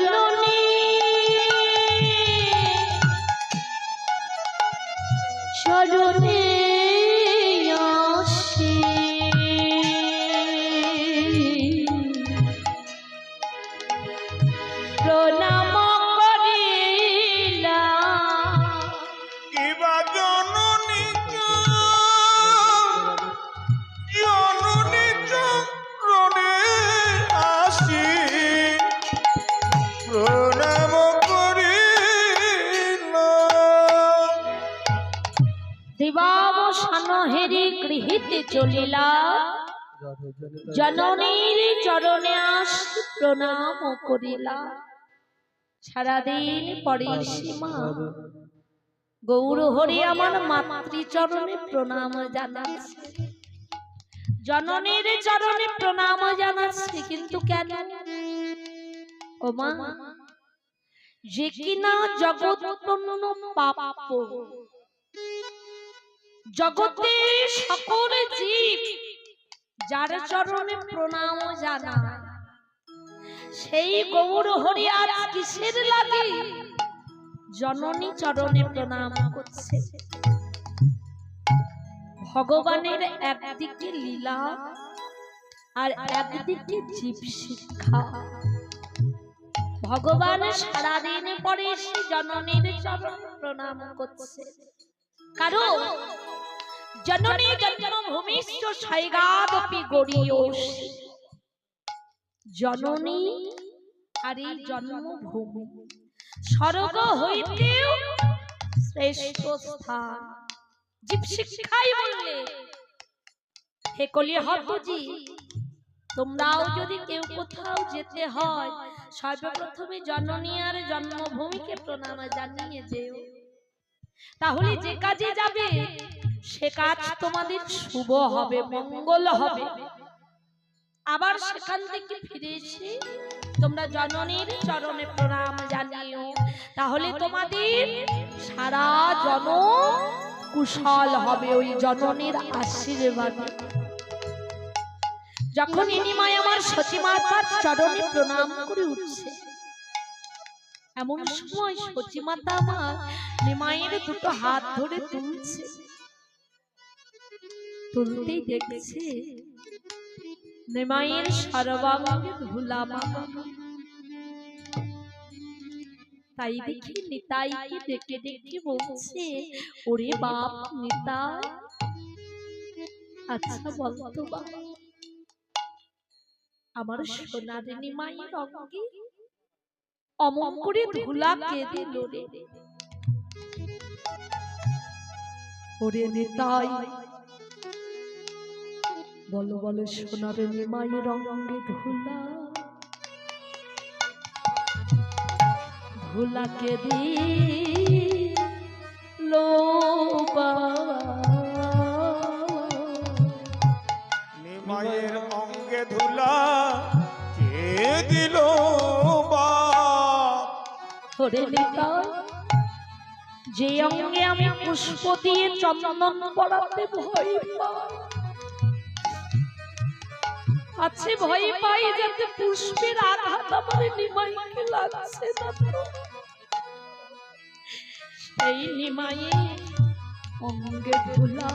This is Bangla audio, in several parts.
জননী স্মরণে সানহেরি গৃহীতে চলিলা। জননীর চরণে আস প্রণাম করিলা। সারাদিন পরে সীমা। গৌর হরি আমার মাতৃচরণে প্রণাম জানাচ্ছে। জননীর চরণে প্রণাম জানাচ্ছে, কিন্তু কেন? ও মা, যে কিনা জগৎ পাপ। জগতে সকল জীব যার চরণে প্রণাম জানা সেই গৌর হরি কিসের লাগে? জননী চরণে প্রণাম করছে। ভগবানের একদিকে লীলা আর একদিকে জীব শিক্ষা। ভগবান সারাদিন পরে সে জননীর চরণ প্রণাম করছে। কারণ জননী জন্মভূমিষ্ঠ শৈগাদপি গড়িয়োষি জননী আর এই জন্মভূমি। স্বর্গ হইতেও শ্রেষ্ঠ স্থান। জীব শিক্ষাই বললে। হে কলি হতজি তোমরাও যদি কেউ কোথাও যেতে হয় সর্বপ্রথমে জননী আর জন্মভূমিকে প্রণাম জানিয়ে যেও। তাহলে যে কাজে যাবে সে কাজ তোমাদের শুভ হবে, মঙ্গল হবে। আবার সেখান থেকে ফিরে এসে তোমরা জননীর চরণে প্রণাম জানিও। তাহলে তোমাদের সারা জন কুশল হবে ওই জননীর আশীর্বাদে। যখন ইনিমায় আমার সচিমাতার চরণে প্রণাম করে উঠছে, এমন সময় সচিমাতা আমার নিমাইয়ের দুটো হাত ধরে তুলছে। তুলতেই দেখছে, নিমাইয়ের সর্বাঙ্গে ধুলা তাই দেখি নিতাইকে ডেকে ডেকে বলছে, ওরে বাপ নিতাই আচ্ছা বলতো বাবা আমার সোনার নিমাইয়ের অঙ্গে অমন করে ধুলা কে দিল ওরে নিতাই বলো বলো সোনার নিমাইয়ের অঙ্গে ধুলা। ধুলা কে দিল নিমায়ের অঙ্গে ধুলা কে দিল যে অঙ্গে আমি পুষ্প দিয়ে চন্দন পড়াতে ভয় পাই আছে ভয় পাই যাতে পুষ্পের আঘাত আমার নিমাইকে লাগছে। সেই নিমাই অঙ্গে ধুলা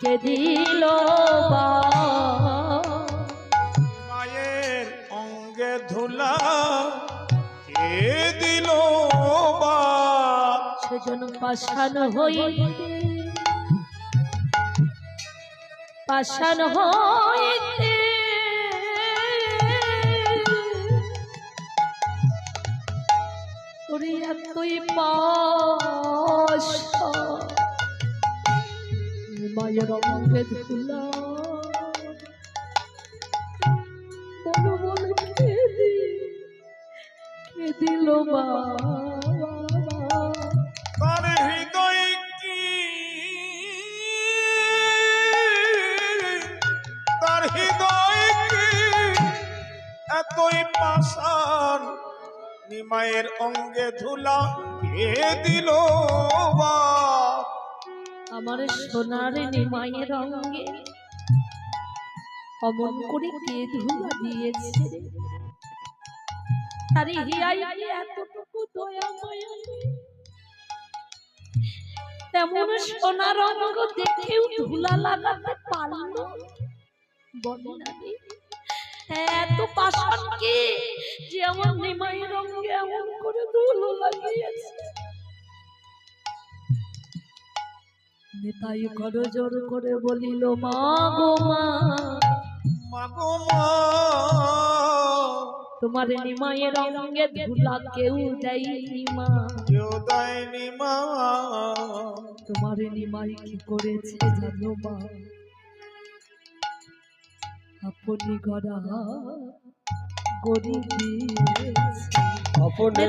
কে দিল মায়ের অঙ্গে ধুলা কে দিল সেজন পাষাণ হইতে পাষাণ হইতে ওরে তুই পাশ। মায়ের অঙ্গে ধুলা বলো বলো কে দি কে দিল মা। নিমায়ের অঙ্গে ধুলা কে দিল আমার সোনার মায়ের অঙ্গে অমন করে কে ধুলা দিয়েছে? তার হিয়াই এতটুকু তেমন সোনার অঙ্গ দেখেও ধুলা লাগাতে পারল বলে? এত পাষাণ কে? যে আমার নিমাইয়ের অঙ্গে এমন করে ধুলো লাগিয়েছে। নেতাই করো জোর করে বলিল মা গো মা তোমার নিমায়ের অঙ্গে ধুলা কেউ দেয়নি মা। কেউ দেয়নি মা। তোমার নিমাই কি করেছে জানো মা? আপনি গড়া গড়ি দিয়েছে। আপনি।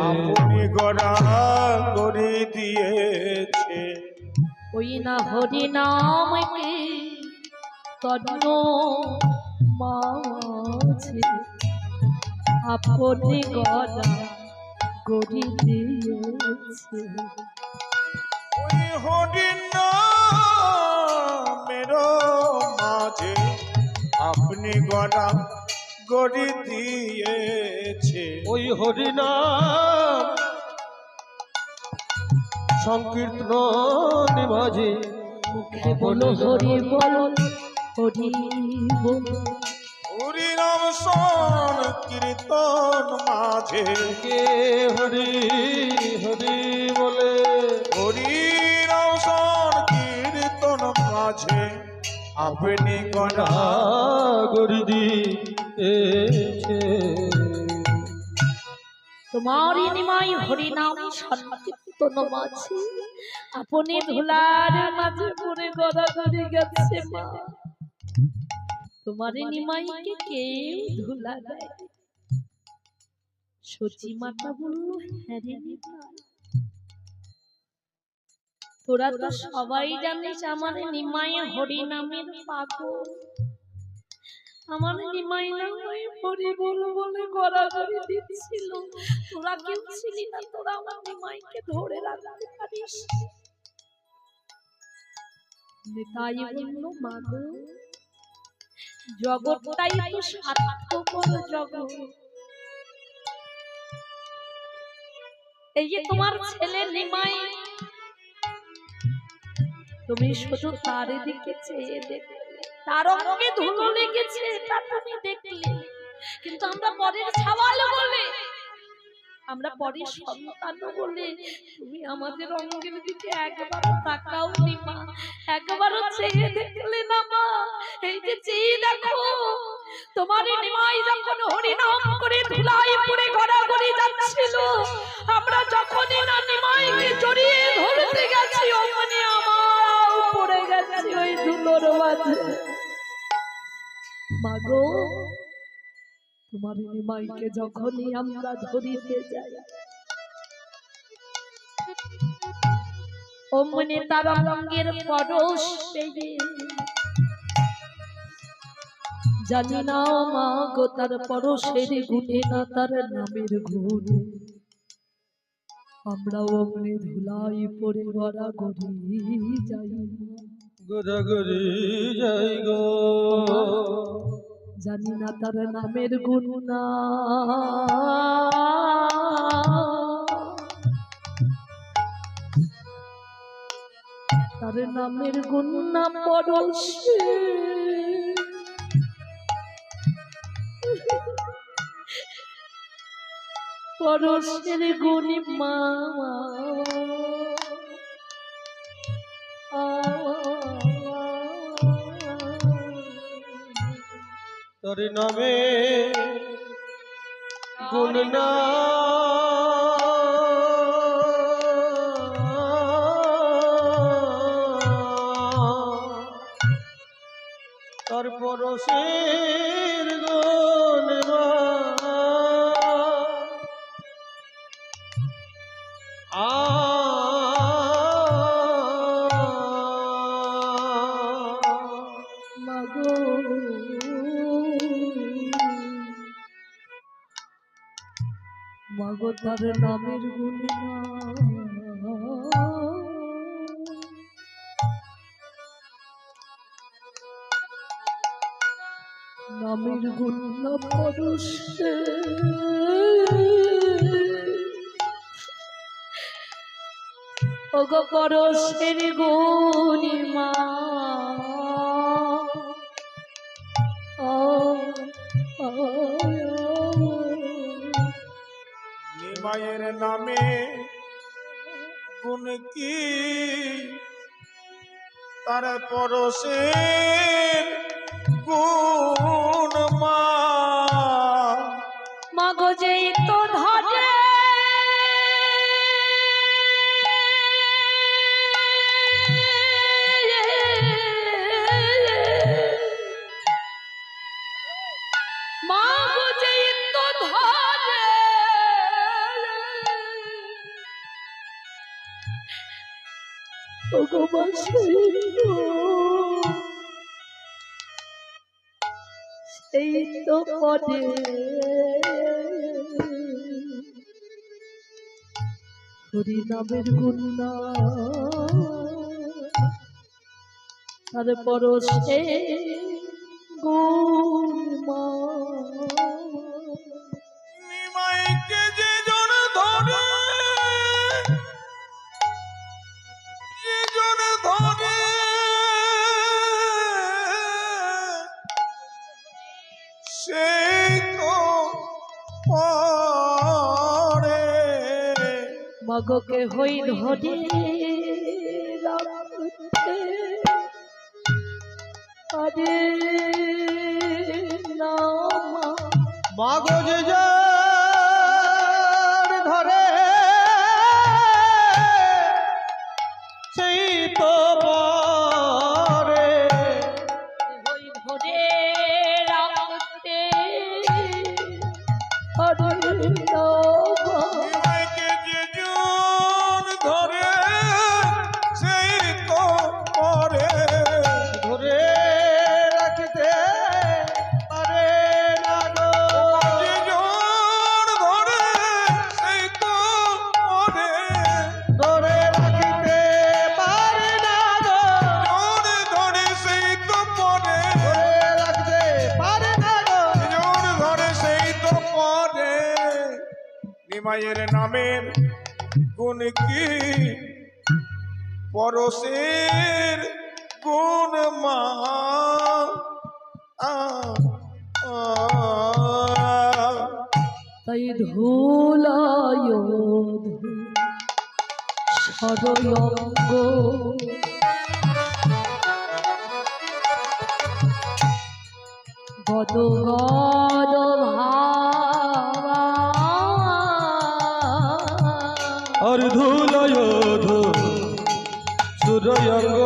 আপনি গড়া করে দিয়েছে। ওই না হরি নাম কে? তন্ন মাঝে। আপনি গড়া গড়ি দিয়েছে। মাঝে আপনি গড়া গড়ি দিয়েছে। ওই হরিনাম সংকীর্তন মাঝে মুখে বলো হরি বল হরি বল হরিনাম সন কীর্তন মাঝে। কে হরি হরি বলে মাঝে আপনি গড়ি দিয়েছে? তোমারই নিমাই হরি নাম সংকীর্তন মাঝে আপনি ধুলার মাঝে পড়ে গদা গড়াগড়ি গেছে মা। তোমারই নিমাইকে কেউ ধুলা দেয় সচি মাতা বলল হ্যাঁ রে নিমাই। তোরা তো সবাই জানিস আমার নিমাই হরি নামের পাগল। আমার নিমাই নামাই হরি বল বলে গড়াগড়ি দিচ্ছিল। তোরা কেউ ছিলি না তোরা আমার নিমাইকে ধরে রাখতে পারিস। নেতাই বলল মাগো জগৎটাই তো স্বার্থপর জগৎ। এই যে তোমার ছেলে নিমাই তুমি শুধু তার দিকে চেয়ে দেখলে তার অঙ্গে ধুলো লেগেছে, তা তুমি দেখলে। কিন্তু আমরা পরের ছাওয়াল বলে, আমরা পরের সন্তান বলে, তুমি আমাদের অঙ্গের দিকে একবার তাকাও নি মা, একবারও চেয়ে দেখলে না মা। এই যে চেয়ে দেখো, তোমার নিমাই যখন হরিনাম করে ধুলাই পড়ে গড়াগড়ি যাচ্ছিল, আমরা যখনই না নিমাইকে জড়িয়ে ধরতে গেছি মাঝে। মাগো, তোমার নিমাইকে যখনই আমরা ধরিতে যাই, অমনি তার অঙ্গের পরশ পেয়ে। জানি না মা গো তার পরশের গুণে না তার নামের গুণে। আমরা অমনি ধুলাই পরে গড়া গড়ি যাই। গড়াগড়ি যাই গো। জানি না তার নামের গুণ না। তার নামের গুণ না পরশে পরশের গুণী মা। তোর নামে গুণ না। তার পরশের তার নামের গুণ নামের গুণ পরশের গুণিমা ও নিমায়ের নামে গুণ কি? তার পরশের গুণ মা পদে হরি নামের গুণা তার পরশে গুণমা মগকে হই ধরে আরে মাগজ ধরে সেই তো ধরে রাখতে পরে নিমাইয়ের নামের গুণ কি? পরশের গুণ মা। তাই ধুলায় সদয়ঙ্গ আর ধুলয় ধু সুরয়ঙ্গ।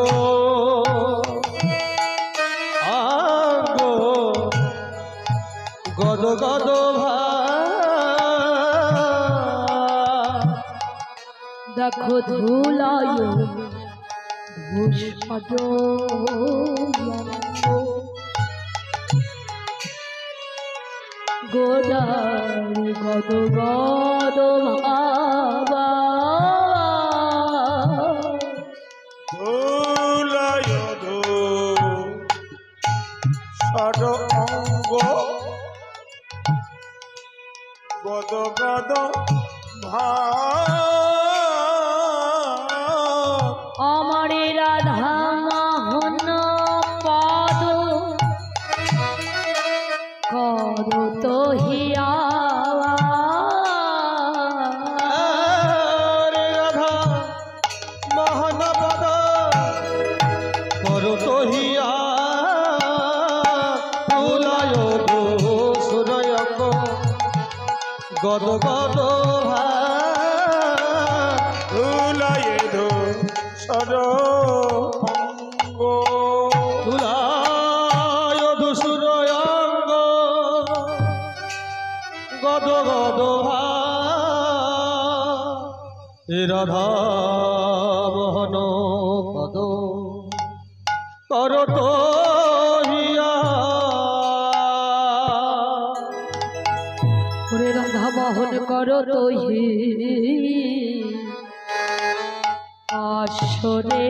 গদ গদ দেখো ধুলায় গোদার গদ গদ ভাবা। ষড অঙ্গ। গদ গদ ভা এ রাধা মোহন পদ। করত ওরে রাধা মোহন করো তো আসরে